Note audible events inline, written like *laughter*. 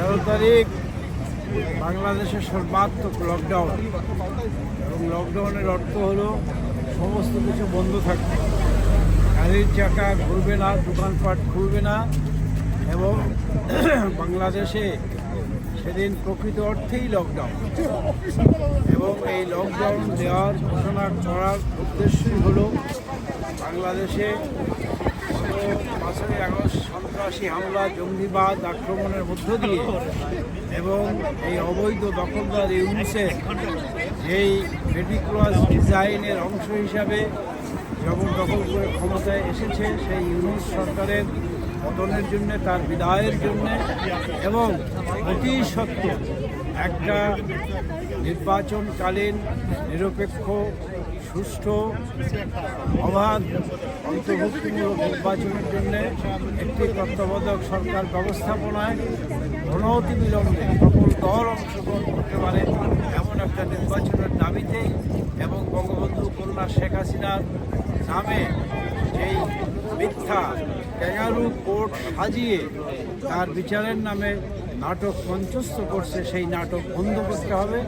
তেরো তারিখ, বাংলাদেশের সর্বাত্মক লকডাউন এবং লকডাউনের অর্থ হলো সমস্ত কিছু বন্ধ থাকবে। গাড়ির চাকা ঘুরবে না, দোকানপাট খুলবে না, এবং *clears throat* বাংলাদেশে সেদিন প্রকৃত অর্থেই লকডাউন এবং এই লকডাউন দেওয়ার ঘোষণা করার উদ্দেশ্যই হলো বাংলাদেশে পাঁচই আগস্ট সন্ত্রাসী হামলা, জঙ্গিবাদ আক্রমণের মধ্য দিয়ে এবং এই অবৈধ দখলদার ইউনিসেফ এই মেডিক্লাস ডিজাইনের অংশ হিসাবে জবরদখল করে ক্ষমতায় এসেছে, সেই ইউনিস সরকারের পতনের জন্য, তার বিদায়ের জন্য এবং অতি সত্য একটা নির্বাচনকালীন নিরপেক্ষ সুষ্ঠু, অবাধ, অন্তর্ভুক্তিমূলক নির্বাচনের জন্য একটি তত্ত্বাবধায়ক সরকার ব্যবস্থাপনায় অনতি বিলম্বে সকল দল অংশগ্রহণ করতে পারে এমন একটা নির্বাচনের দাবিতে এবং বঙ্গবন্ধু কন্যা শেখ হাসিনার নামে যেই মিথ্যা ক্যাঙ্গারু কোর্ট সাজিয়ে তার বিচারের নামে নাটক মঞ্চস্থ করছে, সেই নাটক বন্ধ করতে হবে।